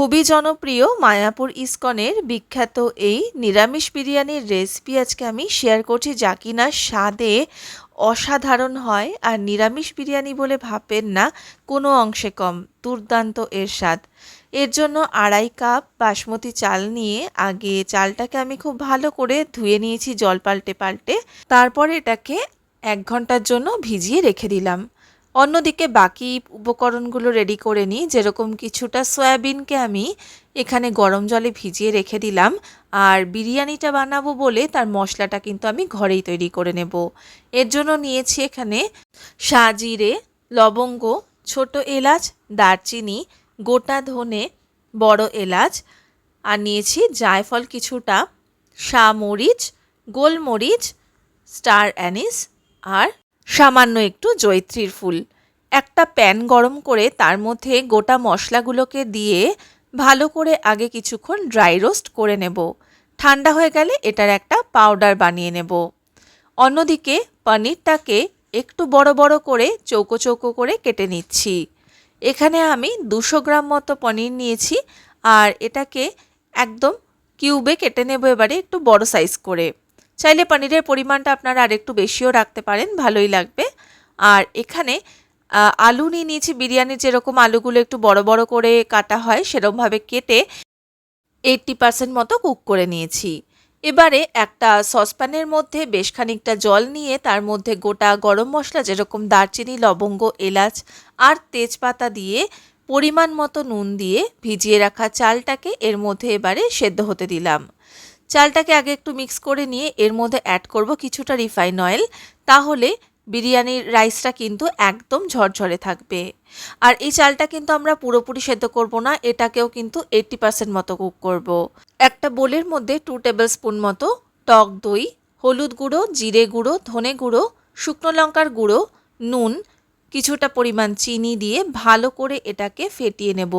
খুবই জনপ্রিয় মায়াপুর ইস্কনের বিখ্যাত এই নিরামিষ বিরিয়ানির রেসিপি আজকে আমি শেয়ার করছি। যা কিনা স্বাদে অসাধারণ হয় আর নিরামিষ বিরিয়ানি বলে ভাববেন না, কোনো অংশে কম, দুর্দান্ত এর স্বাদ। এর জন্য আড়াই কাপ বাসমতি চাল নিয়ে আগে চালটাকে আমি খুব ভালো করে ধুয়ে নিয়েছি জল পাল্টে পাল্টে। তারপর এটাকে এক ঘণ্টার জন্য ভিজিয়ে রেখে দিলাম। অন্যদিকে বাকি উপকরণগুলো রেডি করে নিই। যেরকম কিছুটা সয়াবিনকে আমি এখানে গরম জলে ভিজিয়ে রেখে দিলাম। আর বিরিয়ানিটা বানাবো বলে তার মশলাটা কিন্তু আমি ঘরেই তৈরি করে নেব। এর জন্য নিয়েছি এখানে সাজিরে লবঙ্গ, ছোট এলাচ, দারচিনি, গোটা ধনে, বড় এলাচ। আর নিয়েছি জায়ফল কিছুটা মরিচ গোলমরিচ, স্টার অ্যানিস আর সামান্য একটু জৈত্রীর ফুল। একটা প্যান গরম করে তার মধ্যে গোটা মশলাগুলোকে দিয়ে ভালো করে আগে কিছুক্ষণ ড্রাই রোস্ট করে নেব। ঠান্ডা হয়ে গেলে এটার একটা পাউডার বানিয়ে নেব। অন্যদিকে পনিরটাকে একটু বড় বড় করে চৌকো চৌকো করে কেটে নিচ্ছি। এখানে আমি দুশো গ্রাম মতো পনির নিয়েছি আর এটাকে একদম কিউবে কেটে নেব এবারে একটু বড় সাইজ করে। চাইলে পনিরের পরিমাণটা আপনারা আরেকটু বেশিও রাখতে পারেন, ভালোই লাগবে। আর এখানে আলু নিয়ে নিয়েছি বিরিয়ানির যেরকম আলুগুলো একটু বড় বড় করে কাটা হয় সেরকমভাবে কেটে এইট্টি পার্সেন্ট মতো কুক করে নিয়েছি। এবারে একটা সসপ্যানের মধ্যে বেশ খানিকটা জল নিয়ে তার মধ্যে গোটা গরম মশলা যেরকম দারচিনি, লবঙ্গ, এলাচ আর তেজপাতা দিয়ে পরিমাণ মতো নুন দিয়ে ভিজিয়ে রাখা চালটাকে এর মধ্যে এবারে সেদ্ধ হতে দিলাম। চালটাকে আগে একটু মিক্স করে নিয়ে এর মধ্যে অ্যাড করব কিছুটা রিফাইন অয়েল তাহলে বিরিয়ানির রাইসটা কিন্তু একদম ঝরঝরে থাকবে। আর এই চালটা কিন্তু আমরা পুরোপুরি সেদ্ধ করব না, এটাকেও কিন্তু এইট্টি পার্সেন্ট মতো কুক করব। একটা বোলের মধ্যে টু টেবিল স্পুন মতো টক দই, হলুদ গুঁড়ো, জিরে গুঁড়ো, ধনে গুঁড়ো, শুকনো লঙ্কার গুঁড়ো, নুন, কিছুটা পরিমাণ চিনি দিয়ে ভালো করে এটাকে ফেটিয়ে নেব।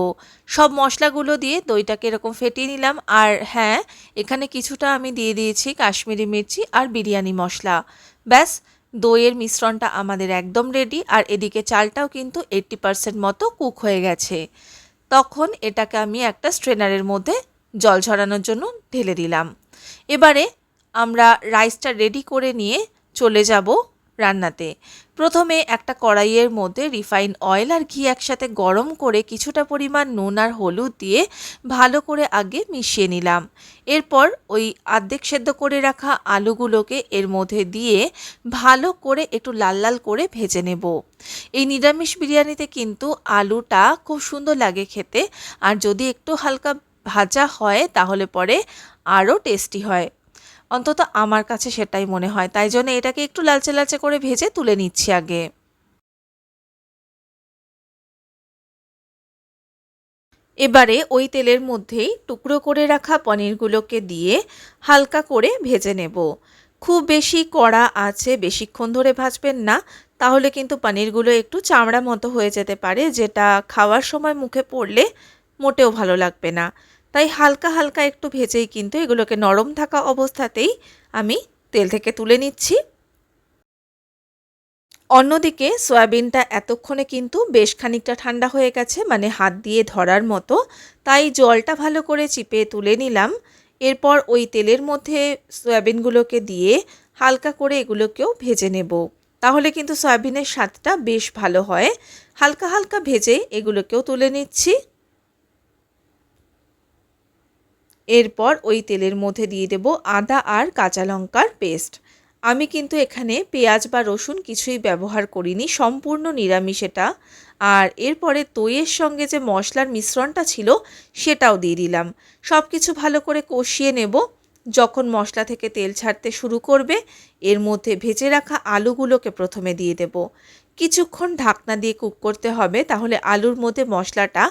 সব মশলাগুলো দিয়ে দইটাকে এরকম ফেটিয়ে নিলাম। আর হ্যাঁ এখানে কিছুটা আমি দিয়ে দিয়েছি কাশ্মীরি মির্চি আর বিরিয়ানি মশলা। ব্যাস দইয়ের মিশ্রণটা আমাদের একদম রেডি আর এদিকে চালটাও কিন্তু এইটটি পারসেন্ট মতো কুক হয়ে গেছে। তখন এটাকে আমি একটা স্ট্রেনারের মধ্যে জল ঝরানোর জন্য ঢেলে দিলাম। এবারে আমরা রাইসটা রেডি করে নিয়ে চলে যাব রান্নাতে। প্রথমে একটা কড়াইয়ের মধ্যে রিফাইন অয়েল আর ঘি একসাথে গরম করে কিছুটা পরিমাণ নুন আর হলুদ দিয়ে ভালো করে আগে মিশিয়ে নিলাম। এরপর ওই আর্ধেক সেদ্ধ করে রাখা আলুগুলোকে এর মধ্যে দিয়ে ভালো করে একটু লাল লাল করে ভেজে নেব। এই নিরামিষ বিরিয়ানিতে কিন্তু আলুটা খুব সুন্দর লাগে খেতে, আর যদি একটু হালকা ভাজা হয় তাহলে পরে আরও টেস্টি হয়। অন্তত আমার কাছে সেটাই মনে হয়। তাই জন্য এটাকে একটু লালচে লালচে করে ভেজে তুলে নিচ্ছি আগে। এবারে ওই তেলের মধ্যেই টুকরো করে রাখা পনিরগুলোকে দিয়ে হালকা করে ভেজে নেব। খুব বেশি কড়া আছে, বেশিক্ষণ ধরে ভাজবেন না, তাহলে কিন্তু পনিরগুলো একটু চামড়া মতো হয়ে যেতে পারে, যেটা খাওয়ার সময় মুখে পড়লে মোটেও ভালো লাগবে না। তাই হালকা হালকা একটু ভেজেই কিন্তু এগুলোকে নরম থাকা অবস্থাতেই আমি তেল থেকে তুলে নিচ্ছি। অন্যদিকে সয়াবিনটা এতক্ষণে কিন্তু বেশ খানিকটা ঠান্ডা হয়ে গেছে মানে হাত দিয়ে ধরার মতো। তাই জলটা ভালো করে চিপে তুলে নিলাম। এরপর ওই তেলের মধ্যে সয়াবিনগুলোকে দিয়ে হালকা করে এগুলোকেও ভেজে নেব। তাহলে কিন্তু সয়াবিনের স্বাদটা বেশ ভালো হয়। হালকা হালকা ভেজে এগুলোকেও তুলে নিচ্ছি। এরপর ওই তেলের মধ্যে দিয়ে দেব আদা আর কাঁচা লঙ্কার পেস্ট। আমি কিন্তু এখানে পেঁয়াজ বা রসুন কিছুই ব্যবহার করিনি, সম্পূর্ণ নিরামিষ এটা। আর এরপরে দইয়ের সঙ্গে যে মশলার মিশ্রণটা ছিল, সেটাও দিয়ে দিলাম। সব কিছু ভালো করে কষিয়ে নেব। যখন মশলা থেকে তেল ছাড়তে শুরু করবে, এর মধ্যে ভেজে রাখা আলুগুলোকে প্রথমে দিয়ে দেব। কিছুক্ষণ ঢাকনা দিয়ে কুক করতে হবে, তাহলে আলুর মধ্যে মশলাটা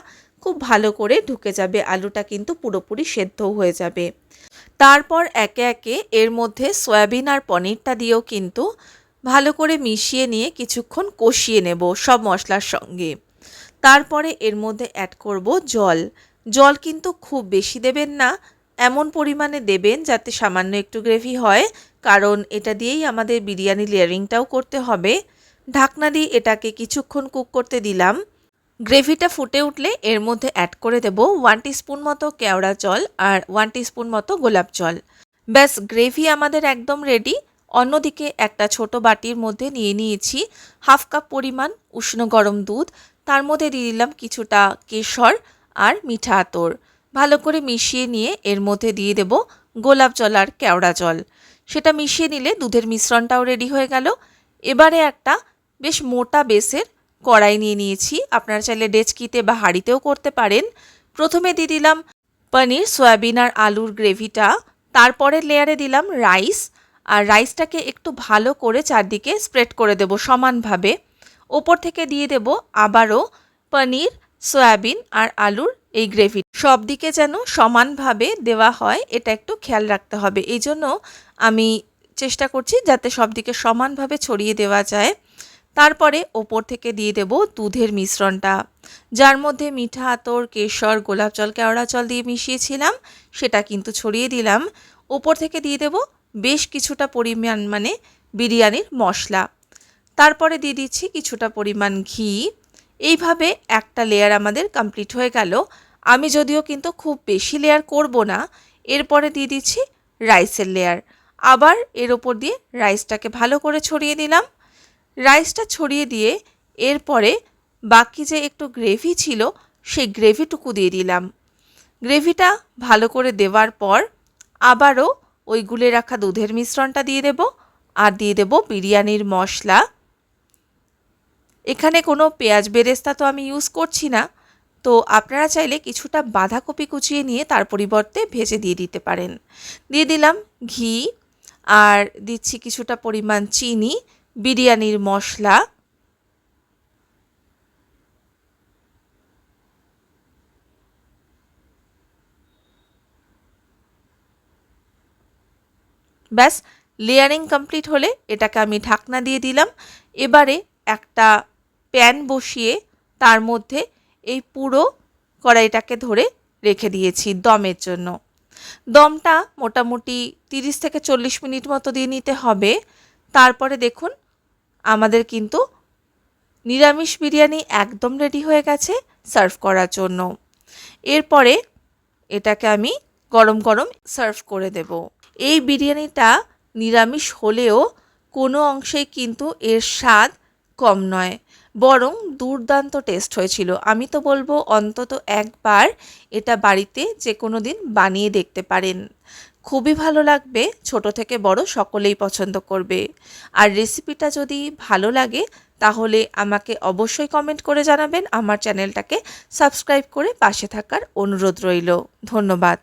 খুব ভালো করে ঢুকে যাবে, আলুটা কিন্তু পুরোপুরি সেদ্ধ হয়ে যাবে। তারপর একে একে এর মধ্যে সয়াবিন আর পনিরটা দিয়েও কিন্তু ভালো করে মিশিয়ে নিয়ে কিছুক্ষণ কষিয়ে নেব সব মশলার সঙ্গে। তারপরে এর মধ্যে অ্যাড করব জল। জল কিন্তু খুব বেশি দেবেন না, এমন পরিমাণে দেবেন যাতে সামান্য একটু গ্রেভি হয়, কারণ এটা দিয়েই আমাদের বিরিয়ানি লেয়ারিংটাও করতে হবে। ঢাকনা দিয়ে এটাকে কিছুক্ষণ কুক করতে দিলাম। গ্রেভিটা ফুটে উঠলে এর মধ্যে অ্যাড করে দেব ওয়ান স্পুন মতো কেওড়া জল আর ওয়ান স্পুন মতো গোলাপ জল। ব্যাস, গ্রেভি আমাদের একদম রেডি অন্যদিকে একটা ছোট বাটির মধ্যে নিয়ে নিয়েছি হাফ কাপ পরিমাণ উষ্ণ গরম দুধ। তার মধ্যে দিয়ে দিলাম কিছুটা কেশর আর মিঠা আতর। ভালো করে মিশিয়ে নিয়ে এর মধ্যে দিয়ে দেব গোলাপ জল আর কেওড়া জল। সেটা মিশিয়ে নিলে দুধের মিশ্রণটাও রেডি হয়ে গেল। এবারে একটা বেশ মোটা বেসের কড়াই নিয়ে নিয়েছি। আপনারা চাইলে ডেচকিতে বা হাঁড়িতেও করতে পারেন। প্রথমে দিয়ে দিলাম পনির, সয়াবিন আর আলুর গ্রেভিটা। তারপরের লেয়ারে দিলাম রাইস আর রাইসটাকে একটু ভালো করে চারদিকে স্প্রেড করে দেব সমানভাবে। ওপর থেকে দিয়ে দেব আবারও পনির, সয়াবিন আর আলুর এই গ্রেভি সব দিকে যেন সমানভাবে দেওয়া হয়, এটা একটু খেয়াল রাখতে হবে। এই জন্য আমি চেষ্টা করছি যাতে সব দিকে সমানভাবে ছড়িয়ে দেওয়া যায়। তারপরে ওপর থেকে দিয়ে দেব দুধের মিশ্রণটা। যার মধ্যে মিঠা আতর, কেশর, গোলাপ জল, কেওড়া জল দিয়ে মিশিয়েছিলাম, সেটা কিন্তু ছড়িয়ে দিলাম। ওপর থেকে দিয়ে দেব বেশ কিছুটা পরিমাণ মানে বিরিয়ানির মশলা। তারপরে দিয়ে দিচ্ছি কিছুটা পরিমাণ ঘি। এইভাবে একটা লেয়ার আমাদের কমপ্লিট হয়ে গেল। আমি যদিও কিন্তু খুব বেশি লেয়ার করব না, এরপরে দিয়ে দিচ্ছি রাইসের লেয়ার আবার এর ওপর দিয়ে রাইসটাকে ভালো করে ছড়িয়ে দিলাম। রাইসটা ছড়িয়ে দিয়ে এরপরে বাকি যে একটু গ্রেভি ছিল, সেই গ্রেভিটুকু দিয়ে দিলাম। গ্রেভিটা ভালো করে দেওয়ার পর আবারও ওই গুলে রাখা দুধের মিশ্রণটা দিয়ে দেব আর দিয়ে দেব বিরিয়ানির মশলা। এখানে কোনো পেঁয়াজ বেরেস্তা তো আমি ইউজ করছি না, তো আপনারা চাইলে কিছুটা বাঁধাকপি কুচিয়ে নিয়ে তার পরিবর্তে ভেজে দিয়ে দিতে পারেন। দিয়ে দিলাম ঘি আর দিচ্ছি কিছুটা পরিমাণ চিনি বিরিয়ানির মশলা। ব্যাস, লেয়ারিং কমপ্লিট হলে এটাকে আমি ঢাকনা দিয়ে দিলাম। এবারে একটা প্যান বসিয়ে তার মধ্যে এই পুরো কড়াইটাকে ধরে রেখে দিয়েছি দমের জন্য। দমটা মোটামুটি তিরিশ থেকে চল্লিশ মিনিট মতো দিয়ে নিতে হবে। তারপরে দেখুন আমাদের কিন্তু নিরামিষ বিরিয়ানি একদম রেডি হয়ে গেছে সার্ভ করার জন্য। এরপরে এটাকে আমি গরম গরম সার্ভ করে দেব। এই বিরিয়ানিটা নিরামিষ হলেও কোনো অংশেই কিন্তু এর স্বাদ কম নয়, বরং দুর্দান্ত টেস্ট হয়েছিল। আমি তো বলব অন্তত একবার এটা বাড়িতে যে কোনো দিন বানিয়ে দেখতে পারেন। খুবই ভালো লাগবে, ছোট থেকে বড় সকলেই পছন্দ করবে। আর রেসিপিটা যদি ভালো লাগে, তাহলে আমাকে অবশ্যই কমেন্ট করে জানাবেন। আমার চ্যানেলটাকে সাবস্ক্রাইব করে পাশে থাকার অনুরোধ রইল। ধন্যবাদ।